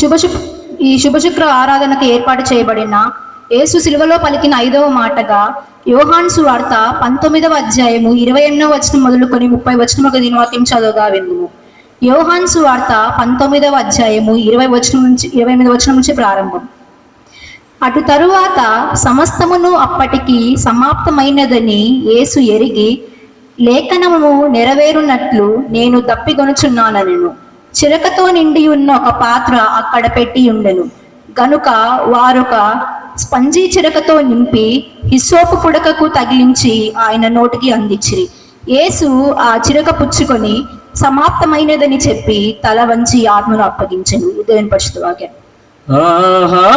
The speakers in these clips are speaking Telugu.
శుభ ఈ శుభశుక్ర ఆరాధనకు ఏర్పాటు చేయబడిన యేసు శిలువలో పలికిన ఐదవ మాటగా యోహాన్ సువార్త పంతొమ్మిదవ అధ్యాయము ఇరవై ఎనిమిదవ వచనం మొదలుకొని ముప్పై వచనం ఒక దీని వాక్యం చదువుగా విందుము. యోహాన్ సువార్త పంతొమ్మిదవ అధ్యాయము ఇరవై వచనం నుంచి ఇరవై ఎనిమిది వచనం నుంచి ప్రారంభం. అటు తరువాత సమస్తమును అప్పటికి సమాప్తమైనదని యేసు ఎరిగి లేఖనము నెరవేరునట్లు నేను దప్పిగొనుచున్నానెను చిరకతో నిండి ఉన్న ఒక పాత్ర అక్కడ పెట్టి ఉండెను. గనుక వారొక స్పంజీ చిరకతో నింపి హిస్సోపు పుడకకు తగిలించి ఆయన నోటికి అందించిరి యేసు ఆ చిరక పుచ్చుకొని సమాప్తమైనదని చెప్పి తల వంచి ఆత్మను అప్పగించను. ఉదయం పరిశుద్ధ వాక్యం. మహాత్మ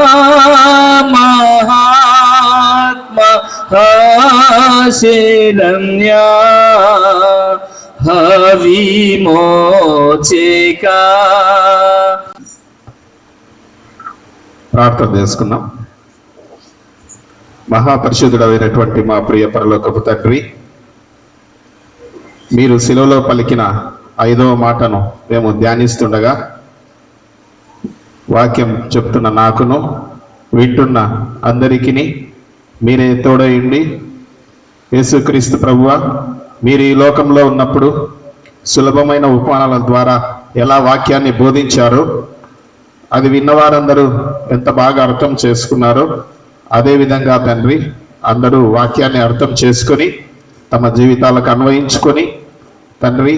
హవిమోచికా ప్రార్థన చేసుకున్నాం. మహాపరిశుద్ధుడైనటువంటి మా ప్రియ పరలోకపు తండ్రి మీరు శిలవలో పలికిన ఐదవ మాటను మేము ధ్యానిస్తుండగా వాక్యం చెప్తున్న నాకును వింటున్న అందరికీ మీరే తోడయండి. యేసుక్రీస్తు ప్రభువ మీరు ఈ లోకంలో ఉన్నప్పుడు సులభమైన ఉపమానాల ద్వారా ఎలా వాక్యాన్ని బోధించారో? అది విన్నవారందరూ ఎంత బాగా అర్థం చేసుకున్నారో అదేవిధంగా తండ్రి అందరూ వాక్యాన్ని అర్థం చేసుకొని తమ జీవితాలకు అన్వయించుకొని తండ్రి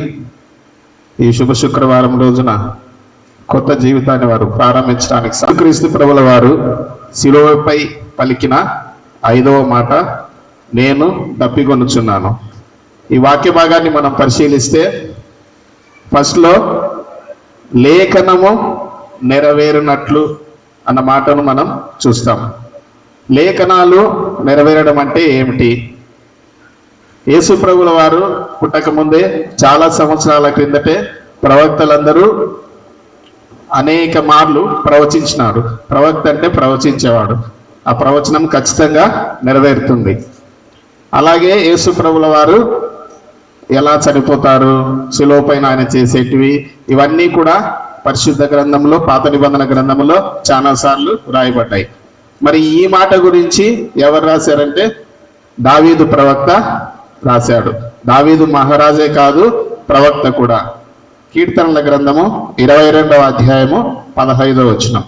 ఈ శుభ శుక్రవారం రోజున కొత్త జీవితాన్ని వారు ప్రారంభించడానికి సంక్రీస్తు ప్రభుల వారు శిలువపై పలికిన ఐదవ మాట నేను దప్పికొనుచున్నాను. ఈ వాక్య భాగాన్ని మనం పరిశీలిస్తే ఫస్ట్లో లేఖనము నెరవేరినట్లు అన్న మాటను మనం చూస్తాం. లేఖనాలు నెరవేరడం అంటే ఏమిటి? యేసు ప్రభుల వారు పుట్టక ముందే చాలా సంవత్సరాల క్రిందటే ప్రవక్తలందరూ అనేక మార్లు ప్రవచించినాడు ప్రవక్త అంటే ప్రవచించేవాడు. ఆ ప్రవచనం ఖచ్చితంగా నెరవేరుతుంది. అలాగే యేసు ప్రభుల వారు ఎలా చనిపోతారు శిలో పైన ఆయన చేసేటివి ఇవన్నీ కూడా పరిశుద్ధ గ్రంథంలో పాత నిబంధన గ్రంథంలో చాలా సార్లు రాయబడ్డాయి. మరి ఈ మాట గురించి ఎవరు రాశారంటే దావీదు ప్రవక్త రాశాడు. దావీదు మహారాజే కాదు ప్రవక్త కూడా. కీర్తనల గ్రంథము ఇరవై రెండవ అధ్యాయము పదహైదవ వచ్చిన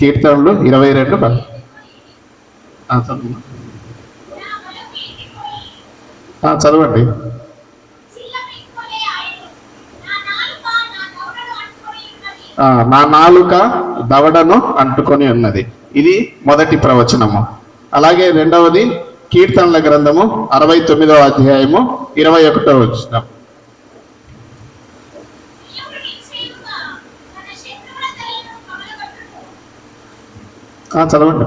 కీర్తనలు ఇరవై రెండు చదవండి. నా నాలుక దవడను అంటుకొని ఉన్నది. ఇది మొదటి ప్రవచనము. అలాగే రెండవది కీర్తనల గ్రంథము అరవై తొమ్మిదవ అధ్యాయము ఇరవై ఒకటో వచ్చిన చదవండి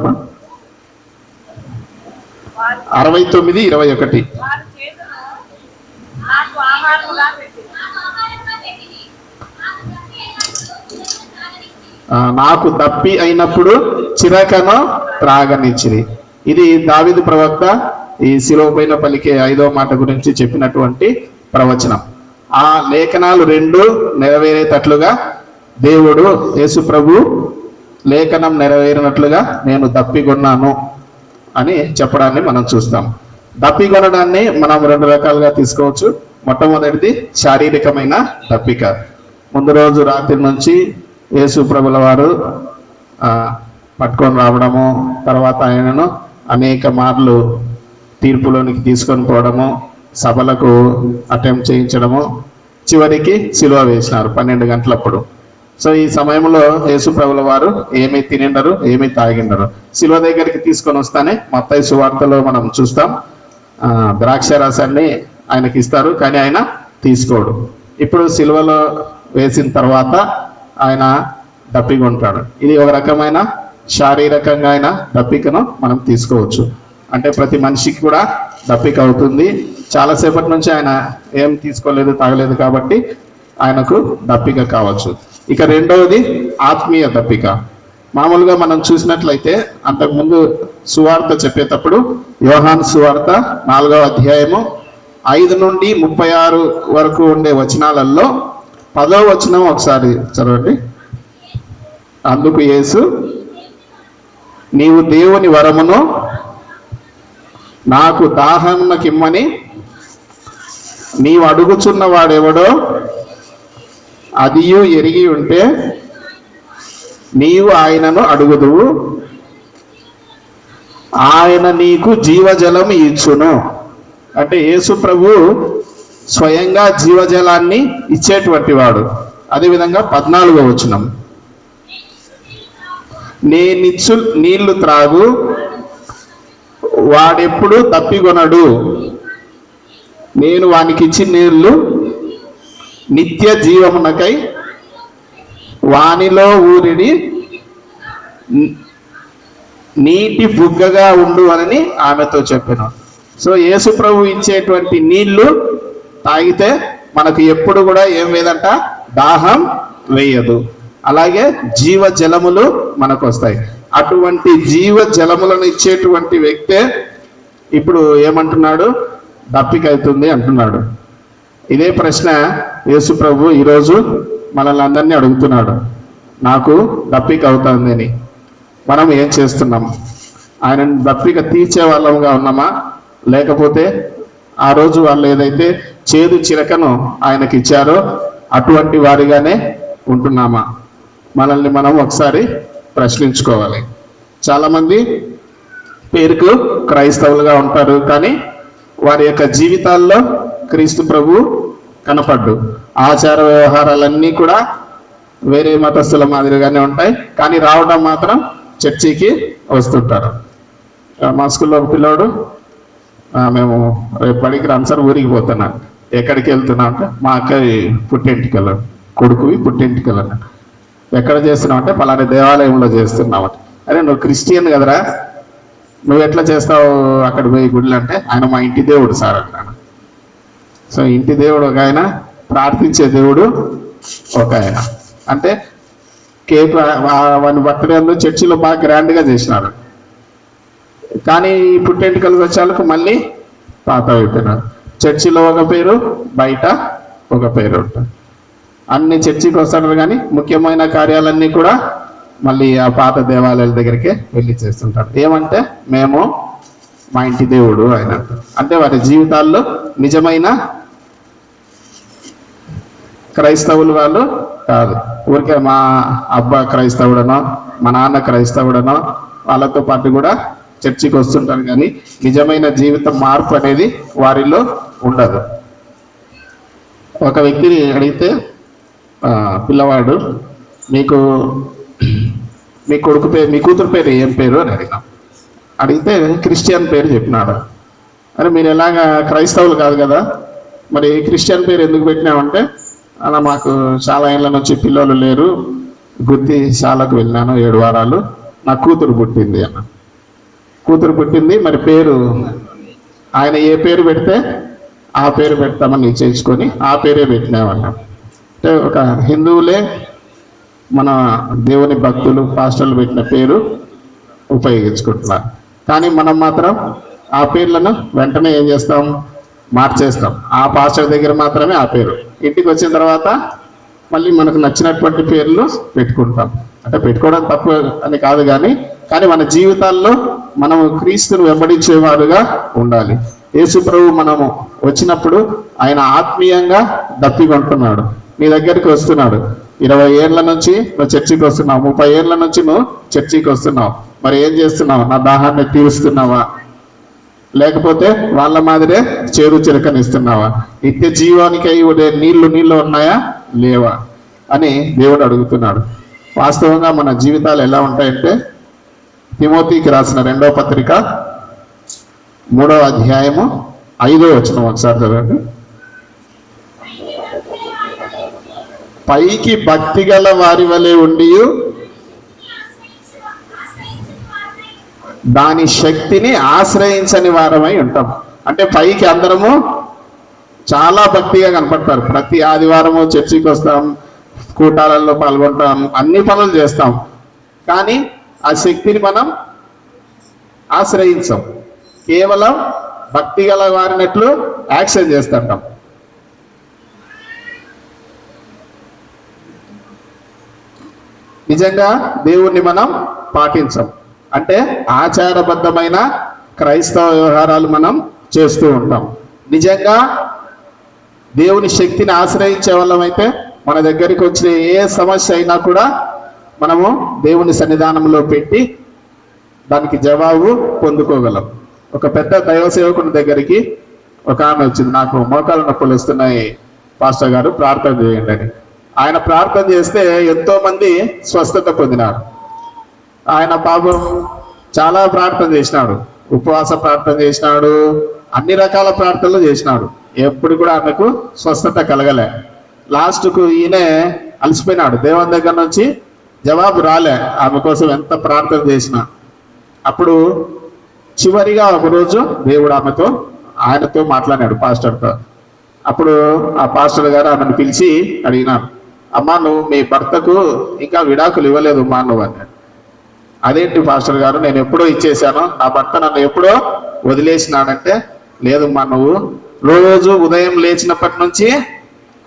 అరవై తొమ్మిది ఇరవై ఒకటి. నాకు దప్పి అయినప్పుడు చిరకను త్రాగనిచ్చిరి. ఇది దావిదు ప్రవక్త ఈ శిలువ పైన పలికే ఐదో మాట గురించి చెప్పినటువంటి ప్రవచనం. ఆ లేఖనాలు రెండు నెరవేరేటట్లుగా దేవుడు యేసు ప్రభు లేఖనం నెరవేరినట్లుగా నేను దప్పికొన్నాను అని చెప్పడాన్ని మనం చూస్తాం. దప్పికొనడాన్ని మనం రెండు రకాలుగా తీసుకోవచ్చు. మొట్టమొదటిది శారీరకమైన తప్పిక. ముందు రోజు రాత్రి నుంచి యేసు ప్రభుల వారు పట్టుకొని రావడము తర్వాత ఆయనను అనేక మార్లు తీర్పులోనికి తీసుకొని పోవడము సభలకు అటెంప్ట్ చేయించడము చివరికి సిలువ వేసినారు పన్నెండు గంటలప్పుడు. సో ఈ సమయంలో యేసు ప్రభుల వారు ఏమి తినిండరు ఏమి తాగిండరు. సిలువ దగ్గరికి తీసుకొని వస్తానే మత్తయి సువార్తలో మనం చూస్తాం. ద్రాక్ష రసాన్ని ఆయనకి ఇస్తారు కానీ ఆయన తీసుకోడు. ఇప్పుడు సిల్వలో వేసిన తర్వాత ఆయన దప్పికొంటాడు ఇది ఒక రకమైన శారీరకంగా ఆయన దప్పికను మనం తీసుకోవచ్చు. అంటే ప్రతి మనిషికి కూడా దప్పిక అవుతుంది. చాలాసేపటి నుంచి ఆయన ఏం తీసుకోలేదు తాగలేదు కాబట్టి ఆయనకు దప్పిక కావచ్చు. ఇక రెండవది ఆత్మీయ దప్పిక మామూలుగా మనం చూసినట్లయితే అంతకుముందు సువార్త చెప్పేటప్పుడు యోహాన్ సువార్త నాలుగవ అధ్యాయము ఐదు నుండి ముప్పై ఆరు వరకు ఉండే వచనాలలో పదో వచనం ఒకసారి చదవండి. అందుకు యేసు నీవు దేవుని వరమును నాకు దాహమునకిమ్మని నీవు అడుగుచున్న వాడెవడో అదియు ఎరిగి ఉంటే నీవు ఆయనను అడుగుదువు. ఆయన నీకు జీవజలం ఇచ్చును. అంటే యేసు ప్రభు స్వయంగా జీవజలాన్ని ఇచ్చేటువంటి వాడు అదేవిధంగా పద్నాలుగో వచనం. నేనిచ్చు నీళ్ళు త్రాగు వాడెప్పుడు తప్పికొనడు. నేను వానికి ఇచ్చిన నీళ్ళు నిత్య జీవమునకై వానిలో ఊరిడి నీటి బుగ్గగా ఉండు అని ఆమెతో చెప్పాను. సో యేసు ప్రభు ఇచ్చేటువంటి నీళ్ళు తాగితే మనకు ఎప్పుడు కూడా ఏం లేదంట? దాహం వేయదు. అలాగే జీవ జలములు మనకు వస్తాయి అటువంటి జీవ జలములను ఇచ్చేటువంటి వ్యక్తే ఇప్పుడు ఏమంటున్నాడు? దప్పికైతుంది అవుతుంది అంటున్నాడు. ఇదే ప్రశ్న యేసు ప్రభు ఈరోజు మనల్ని అందరినీ అడుగుతున్నాడు. నాకు దప్పిక అవుతుంది అని మనం ఏం చేస్తున్నాం? ఆయన దప్పిక తీర్చే వాళ్ళంగా ఉన్నామా? లేకపోతే ఆ రోజు వాళ్ళు ఏదైతే చేదు చిరకను ఆయనకి ఇచ్చారో అటువంటి వారిగానే ఉంటున్నామా? మనల్ని మనం ఒకసారి ప్రశ్నించుకోవాలి. చాలామంది పేరుకు క్రైస్తవులుగా ఉంటారు కానీ వారి యొక్క జీవితాల్లో క్రీస్తు ప్రభు కనపడ్డు. ఆచార వ్యవహారాలన్నీ కూడా వేరే మతస్థుల మాదిరిగానే ఉంటాయి కానీ రావడం మాత్రం చర్చికి వస్తుంటారు. మా స్కూల్లో ఒక పిల్లోడు మేము రేపు పడికి రాను సార్ ఊరికి పోతున్నా. ఎక్కడికి వెళ్తున్నా అంటే మా అక్కవి పుట్టింటికలు కొడుకువి పుట్టింటికి అన్న ఎక్కడ చేస్తున్నావు అంటే పలానా దేవాలయంలో చేస్తున్నావు అరే నువ్వు క్రిస్టియన్ కదరా? నువ్వు ఎట్లా చేస్తావు అక్కడ పోయి గుడిలు అంటే? ఆయన మా ఇంటి దేవుడు సార్ అంటాను సో ఇంటి దేవుడు ఒక ఆయన ప్రార్థించే దేవుడు ఒక ఆయన. అంటే కేక్ వాని బర్త్డే చర్చిలో బాగా గ్రాండ్గా చేసినారు. కానీ ఈ పుట్టెంటికలకు వచ్చేందుకు మళ్ళీ పాత అయిపోయినారు చర్చిలో ఒక పేరు బయట ఒక పేరు ఉంటుంది. అన్ని చర్చికి వస్తారు కానీ ముఖ్యమైన కార్యాలన్నీ కూడా మళ్ళీ ఆ పాత దేవాలయాల దగ్గరికే వెళ్ళి చేస్తుంటారు ఏమంటే మేము మా ఇంటి దేవుడు ఆయన అంటే వారి జీవితాల్లో నిజమైన క్రైస్తవులు వాళ్ళు కాదు. ఊరికే మా అబ్బా క్రైస్తవుడనో మా నాన్న క్రైస్తవుడనో వాళ్ళతో పాటు కూడా చర్చికి వస్తుంటారు కానీ నిజమైన జీవిత మార్పు అనేది వారిలో ఉండదు. ఒక వ్యక్తిని అడిగితే పిల్లవాడు మీకు మీ కొడుకు పేరు మీ కూతురు పేరు ఏం పేరు? అని అడిగాం అడిగితే క్రిస్టియన్ పేరు చెప్పినాడు. అరే మీరు ఎలాగా క్రైస్తవులు కాదు కదా మరి క్రిస్టియన్ పేరు ఎందుకు పెట్టినామంటే అలా మాకు చాలా ఏళ్ళ నుంచి పిల్లలు లేరు గుత్తి శాలకు వెళ్ళినాను ఏడు వారాలు నా కూతురు పుట్టింది అన్న కూతురు పుట్టింది మరి పేరు? ఆయన ఏ పేరు పెడితే ఆ పేరు పెడతామని నిశ్చయించుకొని ఆ పేరే పెట్టినామన్నాం అంటే ఒక హిందువులే మన దేవుని భక్తులు పాస్టర్లు పెట్టిన పేరు ఉపయోగించుకుంటున్నారు. కానీ మనం మాత్రం ఆ పేర్లను వెంటనే ఏం చేస్తాం? మార్చేస్తాం. ఆ పాస్టర్ దగ్గర మాత్రమే ఆ పేరు. ఇంటికి వచ్చిన తర్వాత మళ్ళీ మనకు నచ్చినటువంటి పేర్లు పెట్టుకుంటాం. అంటే పెట్టుకోవడం తప్పు అని కాదు కానీ కానీ మన జీవితాల్లో మనము క్రీస్తును వెంబడించేవారుగా ఉండాలి. యేసు ప్రభు మనము వచ్చినప్పుడు ఆయన ఆత్మీయంగా దప్పికొంటున్నాడు నీ దగ్గరికి వస్తున్నాడు. ఇరవై ఏళ్ళ నుంచి నువ్వు చర్చికి వస్తున్నావు. ముప్పై ఏళ్ళ నుంచి నువ్వు చర్చికి వస్తున్నావు. మరి ఏం చేస్తున్నావు? నా దాహాన్ని తీరుస్తున్నావా? లేకపోతే వాళ్ళ మాదిరే చేరు చిరకనిస్తున్నావా? నిత్య జీవానికి అయి ఉండే నీళ్ళు నీళ్ళు ఉన్నాయా? లేవా? అని దేవుడు అడుగుతున్నాడు. వాస్తవంగా మన జీవితాలు ఎలా ఉంటాయంటే తిమోతికి రాసిన రెండవ పత్రిక మూడవ అధ్యాయము ఐదో వచనం ఒకసారి చదవండి. పైకి భక్తి గల వారి వలె ఉండి దాని శక్తిని ఆశ్రయించని వారమై ఉంటాం. అంటే పైకి అందరము చాలా భక్తిగా కనపడతారు. ప్రతి ఆదివారము చర్చికి వస్తాం కూటాలలో పాల్గొంటాం అన్ని పనులు చేస్తాం. కానీ ఆ శక్తిని మనం ఆశ్రయించాం. కేవలం భక్తి గల వారినట్లు యాక్షన్ చేస్తుంటాం. నిజంగా దేవుణ్ణి మనం పాటించం. అంటే ఆచారబద్ధమైన క్రైస్తవ వ్యవహారాలు మనం చేస్తూ ఉంటాం. నిజంగా దేవుని శక్తిని ఆశ్రయించే వాళ్ళమైతే మన దగ్గరికి వచ్చిన ఏ సమస్య అయినా కూడా మనము దేవుని సన్నిధానంలో పెట్టి దానికి జవాబు పొందుకోగలం. ఒక పెద్ద దైవ సేవకుని దగ్గరికి ఒక ఆమె వచ్చింది. నాకు మోకాలు నొప్పులు వస్తున్నాయి. పాస్టర్ గారు ప్రార్థన చేయండి అని. ఆయన ప్రార్థన చేస్తే ఎంతో మంది స్వస్థత పొందినారు. ఆయన పాపం చాలా ప్రార్థన చేసినాడు. ఉపవాస ప్రార్థన చేసినాడు. అన్ని రకాల ప్రార్థనలు చేసినాడు. ఎప్పుడు కూడా ఆమెకు స్వస్థత కలగలే. లాస్ట్కు ఈయనే అలసిపోయినాడు. దేవుని దగ్గర నుంచి జవాబు రాలే. ఆమె కోసం ఎంత ప్రార్థన చేసినా. అప్పుడు చివరిగా ఒకరోజు దేవుడు ఆమెతో ఆయనతో మాట్లాడాడు పాస్టర్తో అప్పుడు ఆ పాస్టర్ గారు ఆమెను పిలిచి అడిగినారు అమ్మా నువ్వు మీ భర్తకు ఇంకా విడాకులు ఇవ్వలేదు మా నువ్వు అన్నాడు. అదేంటి పాస్టర్ గారు నేను ఎప్పుడో ఇచ్చేశాను. నా భర్త నన్ను ఎప్పుడో వదిలేసినాడంటే లేదమ్మా నువ్వు రోజు ఉదయం లేచినప్పటి నుంచి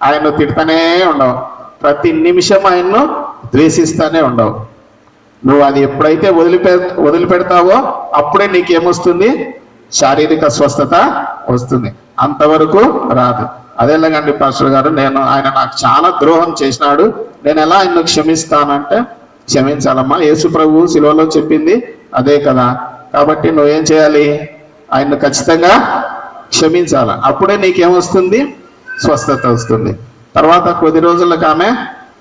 ఆయన తిడతానే ఉండవు. ప్రతి నిమిషం ఆయన్ను ద్వేషిస్తానే ఉండవు. నువ్వు అది ఎప్పుడైతే వదిలిపె వదిలిపెడతావో అప్పుడే నీకేమొస్తుంది? శారీరక స్వస్థత వస్తుంది. అంతవరకు రాదు. అదేలాగండి పాస్టర్ గారు నేను ఆయన నాకు చాలా ద్రోహం చేసినాడు. నేను ఎలా ఆయన్ను క్షమిస్తానంటే క్షమించాలమ్మా. యేసు ప్రభు శిలువలో చెప్పింది అదే కదా. కాబట్టి నువ్వేం చేయాలి? ఆయన్ను ఖచ్చితంగా క్షమించాలి? అప్పుడే నీకేమొస్తుంది? స్వస్థత వస్తుంది. తర్వాత కొద్ది రోజులకు ఆమె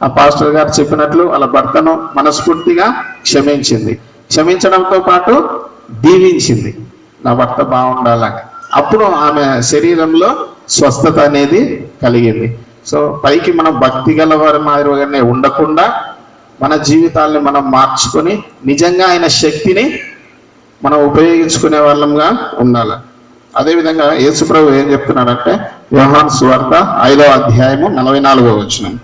ఆ పాస్టర్ గారు చెప్పినట్లు వాళ్ళ భర్తను మనస్ఫూర్తిగా క్షమించింది. క్షమించడంతో పాటు దీవించింది. నా భర్త బాగుండాలని. అప్పుడు ఆమె శరీరంలో స్వస్థత అనేది కలిగింది. సో పైకి మనం భక్తి గల వారి మాదిరిగానే ఉండకుండా మన జీవితాల్ని మనం మార్చుకొని నిజంగా ఆయన శక్తిని మనం ఉపయోగించుకునే వాళ్ళంగా ఉండాలి. అదేవిధంగా యేసుప్రభు ఏం చెప్తున్నాడంటే వ్యవహాన్ సువార్త ఐదో అధ్యాయము నలభై నాలుగో వచ్చినాం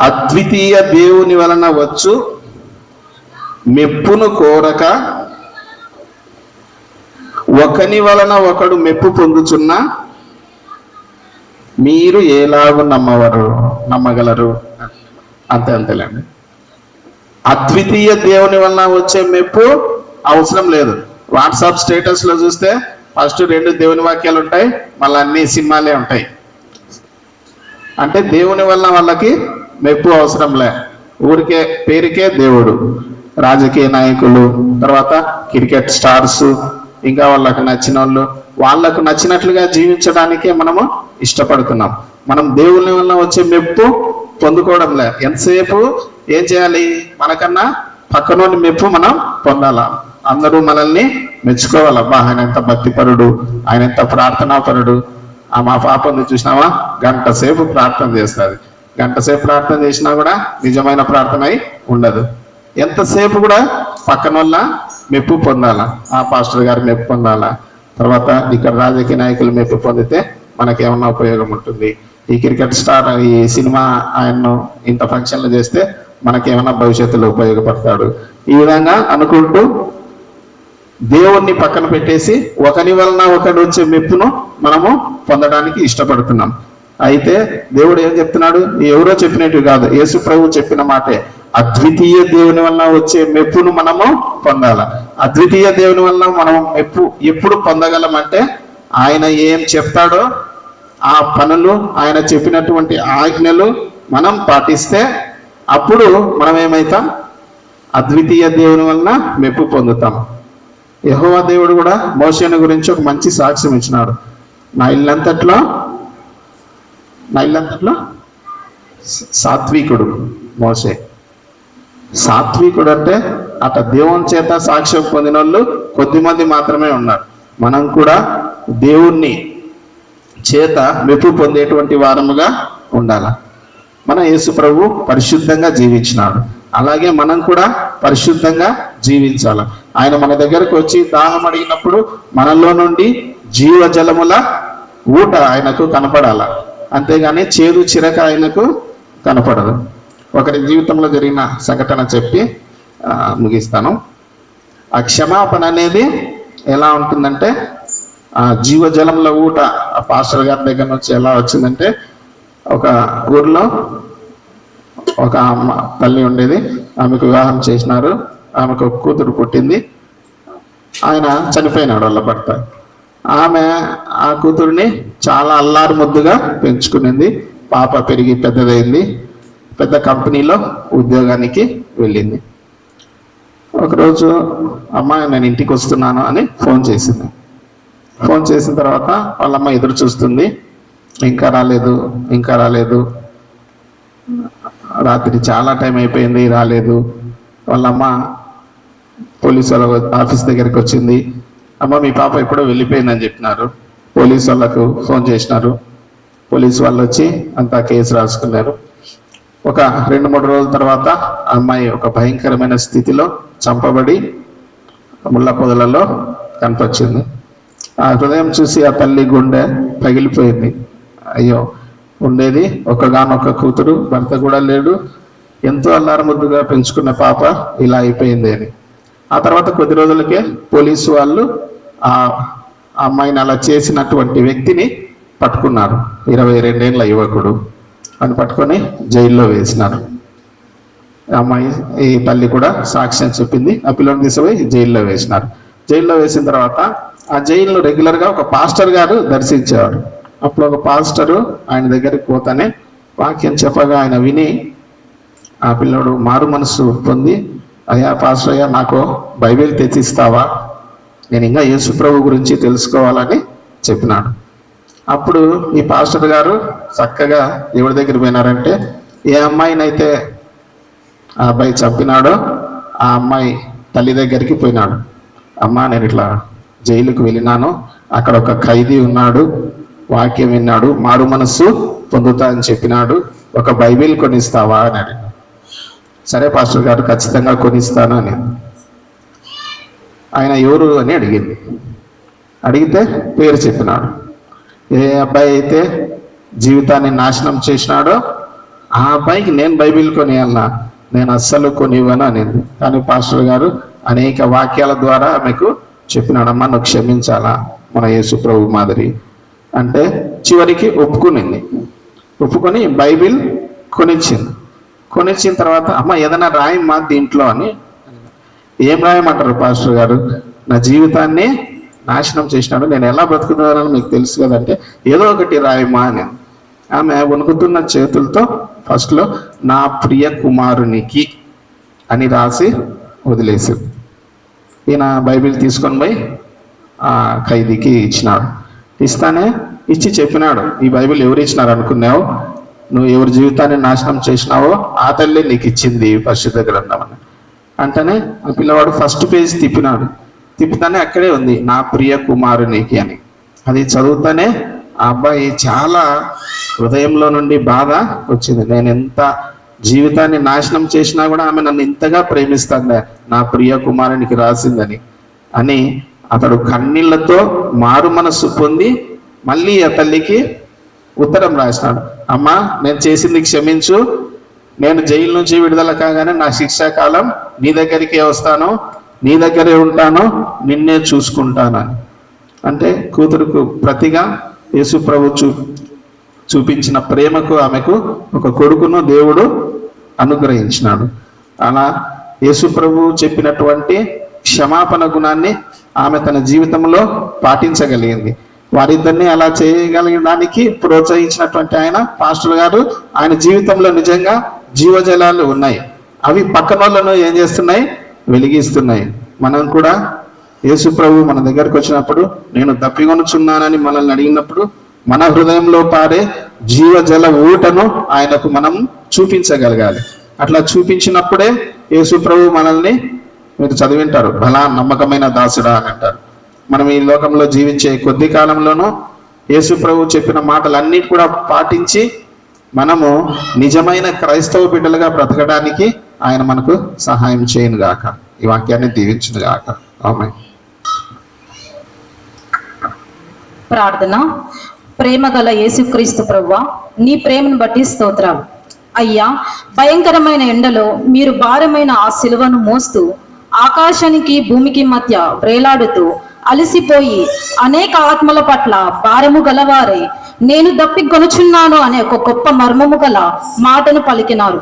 అద్వితీయ దేవుని వలన వచ్చు మెప్పును కోరక ఒకని వలన ఒకడు మెప్పు పొందుచున్న మీరు ఎలాగూ నమ్మవరు నమ్మగలరు. అంతే అంతేలేండి. అద్వితీయ దేవుని వలన వచ్చే మెప్పు అవసరం లేదు. వాట్సాప్ స్టేటస్లో చూస్తే ఫస్ట్ రెండు దేవుని వాక్యాలు ఉంటాయి మళ్ళీ అన్ని సినిమాలే ఉంటాయి. అంటే దేవుని వల్ల వాళ్ళకి మెప్పు అవసరంలే. ఊరికే పేరుకే దేవుడు. రాజకీయ నాయకులు తర్వాత క్రికెట్ స్టార్స్ ఇంకా వాళ్ళకు నచ్చిన వాళ్ళు వాళ్ళకు నచ్చినట్లుగా జీవించడానికే మనము ఇష్టపడుతున్నాం. మనం దేవుని వల్ల వచ్చే మెప్పు పొందుకోవడంలే. ఎంతసేపు ఏం చేయాలి? మనకన్నా పక్కనోని మెప్పు మనం పొందాలా? అందరూ మనల్ని మెచ్చుకోవాలి? అబ్బా ఆయన ఎంత భక్తిపరుడు ఆయన ఎంత ప్రార్థనాపరుడు. ఆ మా పాపని చూసినావా? గంట సేపు ప్రార్థన చేస్తుంది. గంటసేపు ప్రార్థన చేసినా కూడా నిజమైన ప్రార్థన అయి ఉండదు. ఎంతసేపు కూడా పక్కన వల్ల మెప్పు పొందాలా? ఆ పాస్టర్ గారి మెప్పు పొందాలా? తర్వాత ఇక్కడ రాజకీయ నాయకులు మెప్పు పొందితే మనకేమన్నా ఉపయోగం ఉంటుంది. ఈ క్రికెట్ స్టార్ ఈ సినిమా ఆయన్ను ఇంత ఫంక్షన్లు చేస్తే మనకేమన్నా భవిష్యత్తులో ఉపయోగపడతాడు. ఈ విధంగా అనుకుంటూ దేవుణ్ణి పక్కన పెట్టేసి ఒకని వలన ఒకడు వచ్చే మెప్పును మనము పొందడానికి ఇష్టపడుతున్నాం. అయితే దేవుడు ఏం చెప్తున్నాడు? ఎవరో చెప్పినట్టు కాదు. యేసు ప్రభు చెప్పిన మాటే. అద్వితీయ దేవుని వలన వచ్చే మెప్పును మనము పొందాల. అద్వితీయ దేవుని వలన మనం మెప్పు ఎప్పుడు పొందగలమంటే ఆయన ఏం చెప్తాడో ఆ పనులు ఆయన చెప్పినటువంటి ఆజ్ఞలు మనం పాటిస్తే అప్పుడు మనం ఏమవుతాం అద్వితీయ దేవుని వలన మెప్పు పొందుతాం. యహోవా దేవుడు కూడా మోషేని గురించి ఒక మంచి సాక్ష్యం ఇచ్చినాడు. నా ఇల్లంతట్లో నా సాత్వికుడు మోసే. సాత్వికుడు అంటే అట దేవుని చేత సాక్ష్యం పొందిన వాళ్ళు కొద్దిమంది మాత్రమే ఉన్నారు. మనం కూడా దేవుణ్ణి చేత మెప్పు పొందేటువంటి వారముగా ఉండాల? మన యేసు ప్రభు పరిశుద్ధంగా జీవించినాడు. అలాగే మనం కూడా పరిశుద్ధంగా జీవించాలి? ఆయన మన దగ్గరకు వచ్చి దాహం అడిగినప్పుడు మనలో నుండి జీవజలముల ఊట ఆయనకు కనపడాల? అంతేగాని చేదు చిరక ఆయనకు కనపడదు. ఒకరి జీవితంలో జరిగిన సంఘటన చెప్పి ముగిస్తాను. ఆ క్షమాపణ అనేది ఎలా ఉంటుందంటే ఆ జీవజలంలో ఊట ఆ పాస్టర్ గారి దగ్గర నుంచి ఎలా వచ్చిందంటే ఒక ఊర్లో ఒక అమ్మ తల్లి ఉండేది. ఆమెకు వివాహం చేసినారు. ఆమెకు కూతురు పుట్టింది. ఆయన చనిపోయినాడు వాళ్ళ భర్త. ఆమె ఆ కూతురిని చాలా అల్లారు ముద్దుగా పెంచుకునింది. పాప పెరిగి పెద్దదైంది. పెద్ద కంపెనీలో ఉద్యోగానికి వెళ్ళింది. ఒకరోజు అమ్మ నేను ఇంటికి వస్తున్నాను అని ఫోన్ చేసింది. ఫోన్ చేసిన తర్వాత వాళ్ళమ్మ ఎదురు చూస్తుంది. ఇంకా రాలేదు ఇంకా రాలేదు. రాత్రి చాలా టైం అయిపోయింది రాలేదు. వాళ్ళమ్మ పోలీసు వాళ్ళ ఆఫీస్ దగ్గరికి వచ్చింది. అమ్మ మీ పాప ఎప్పుడో వెళ్ళిపోయిందని చెప్పినారు. పోలీస్ వాళ్ళకు ఫోన్ చేసినారు. పోలీసు వాళ్ళు వచ్చి అంతా కేసు రాసుకున్నారు. ఒక రెండు మూడు రోజుల తర్వాత ఆ అమ్మాయి ఒక భయంకరమైన స్థితిలో చంపబడి ముళ్ళ పొదలలో కనిపించింది ఆ హృదయం చూసి ఆ తల్లి గుండె పగిలిపోయింది. అయ్యో ఉండేది ఒకగానొక్క కూతురు భర్త కూడా లేడు. ఎంతో అల్లారముద్దుగా పెంచుకున్న పాప ఇలా అయిపోయింది అని. ఆ తర్వాత కొద్ది రోజులకే పోలీసు వాళ్ళు ఆ అమ్మాయిని అలా చేసినటువంటి వ్యక్తిని పట్టుకున్నారు. ఇరవై రెండేళ్ళ యువకుడు. అని పట్టుకొని జైల్లో వేసినారు అమ్మాయి ఈ తల్లి కూడా సాక్ష్యం చెప్పింది. ఆ పిల్లని తీసుకుపోయి జైల్లో వేసినారు జైల్లో వేసిన తర్వాత ఆ జైల్లో రెగ్యులర్గా ఒక పాస్టర్ గారు దర్శించేవారు అప్పుడు ఒక పాస్టరు ఆయన దగ్గరికి పోతానే వాక్యం చెప్పగా ఆయన విని ఆ పిల్లోడు మారు మనసు పొంది అయ్యా పాస్టర్ అయ్యా నాకు బైబిల్ తెచ్చిస్తావా? నేను ఇంకా యేసుప్రభు గురించి తెలుసుకోవాలని చెప్పినాడు. అప్పుడు ఈ పాస్టర్ గారు చక్కగా ఎవరి దగ్గర పోయినారంటే ఏ అమ్మాయినైతే ఆ అబ్బాయి చంపినాడో ఆ అమ్మాయి తల్లి దగ్గరికి పోయినాడు. అమ్మ నేను ఇట్లా జైలుకు వెళ్ళినాను. అక్కడ ఒక ఖైదీ ఉన్నాడు. వాక్యం విన్నాడు. మారు మనస్సు పొందుతా అని చెప్పినాడు. ఒక బైబిల్ కొనిస్తావా అని అడిగాడు. సరే పాస్టర్ గారు ఖచ్చితంగా కొనిస్తాను అని. ఆయన ఎవరు అని అడిగింది. అడిగితే పేరు చెప్పినాడు. ఏ అబ్బాయి అయితే జీవితాన్ని నాశనం చేసినాడో ఆ అబ్బాయికి నేను బైబిల్ కొనియాలనా? నేను అస్సలు కొనివ్వను అనేది. కానీ పాస్టర్ గారు అనేక వాక్యాల ద్వారా ఆమెకు చెప్పినాడమ్మా నువ్వు క్షమించాలా మన యేసు ప్రభు మాదిరి? అంటే చివరికి ఒప్పుకునింది. ఒప్పుకొని బైబిల్ కొనిచ్చింది. కొనిచ్చిన తర్వాత అమ్మ ఏదైనా రాయమ్మా దీంట్లో అని ఏం రాయమంటారు పాస్టర్ గారు? నా జీవితాన్ని నాశనం చేసినాడు. నేను ఎలా బ్రతుకుతున్నానని మీకు తెలుసు కదంటే ఏదో ఒకటి రాయమా అని. ఆమె వణుకుతున్న చేతులతో ఫస్ట్లో నా ప్రియ కుమారునికి అని రాసి వదిలేసి ఈయన బైబిల్ తీసుకొని పోయి ఆ ఖైదీకి ఇచ్చినాడు. ఇస్తానే ఇచ్చి చెప్పినాడు. ఈ బైబిల్ ఎవరు ఇచ్చినారు అనుకున్నావు? నువ్వు ఎవరి జీవితాన్ని నాశనం చేసినావో ఆ తల్లి నీకు ఇచ్చింది పరిశుద్ధ గ్రంథం అని. అంటేనే ఆ పిల్లవాడు ఫస్ట్ పేజ్ తిప్పినాడు. తిప్పుతానే అక్కడే ఉంది నా ప్రియ కుమారునికి అని. అది చదువుతానే ఆ అబ్బాయి చాలా హృదయంలో నుండి బాధ వచ్చింది. నేను ఎంత జీవితాన్ని నాశనం చేసినా కూడా ఆమె నన్ను ఇంతగా ప్రేమిస్తుంది నా ప్రియ కుమారునికి రాసిందని అని అతడు కన్నీళ్ళతో మారు మనస్సు పొంది మళ్ళీ ఆ తల్లికి ఉత్తరం రాసినాడు. అమ్మా నేను చేసింది క్షమించు నేను జైలు నుంచి విడుదల కాగానే నా శిక్షా కాలం నీ దగ్గరికే వస్తాను నీ దగ్గరే ఉంటాను నిన్నే చూసుకుంటానని అంటే కూతురుకు ప్రతిగా యేసు ప్రభు చూ చూపించిన ప్రేమకు ఆమెకు ఒక కొడుకును దేవుడు అనుగ్రహించినాడు. అలా యేసు ప్రభు చెప్పినటువంటి క్షమాపణ గుణాన్ని ఆమె తన జీవితంలో పాటించగలిగింది. వారిద్దరిని అలా చేయగలగడానికి ప్రోత్సహించినటువంటి ఆయన పాస్టర్ గారు ఆయన జీవితంలో నిజంగా జీవజలాలు ఉన్నాయి. అవి పక్కన వాళ్ళను ఏం చేస్తున్నాయి? వెలిగిస్తున్నాయి. మనం కూడా యేసు ప్రభు మన దగ్గరకు వచ్చినప్పుడు నేను తప్పికొనుచున్నానని మనల్ని అడిగినప్పుడు మన హృదయంలో పారే జీవజల ఊటను ఆయనకు మనం చూపించగలగాలి. అట్లా చూపించినప్పుడే యేసు ప్రభు మనల్ని మీరు చదివింటారు. బలా నమ్మకమైన దాసుడా అని అంటారు. మనం ఈ లోకంలో జీవించే కొద్ది కాలంలోనూ యేసు ప్రభు చెప్పిన మాటలన్నీ కూడా పాటించి మనము నిజమైన క్రైస్తవ బిడ్డలుగా బ్రతకడానికి ఆయన మనకు సహాయం చేయను గాక. ఈ వాక్యాన్ని దీవించును గాక. ఆమె ప్రార్థన. ప్రేమ గల యేసుక్రీస్తు ప్రవ్వ నీ ప్రేమను బట్టి స్తోత్రం అయ్యా భయంకరమైన ఎండలో మీరు భారమైన ఆ సిలువను మోస్తూ ఆకాశానికి భూమికి మధ్య వేలాడుతూ అలసిపోయి అనేక ఆత్మల పట్ల భారము గలవారై. నేను దప్పి కొనుచున్నాను అనే ఒక గొప్ప మర్మము గల మాటను పలికినారు.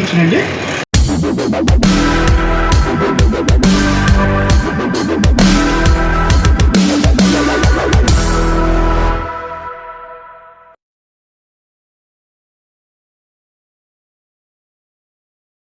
గ్రహించి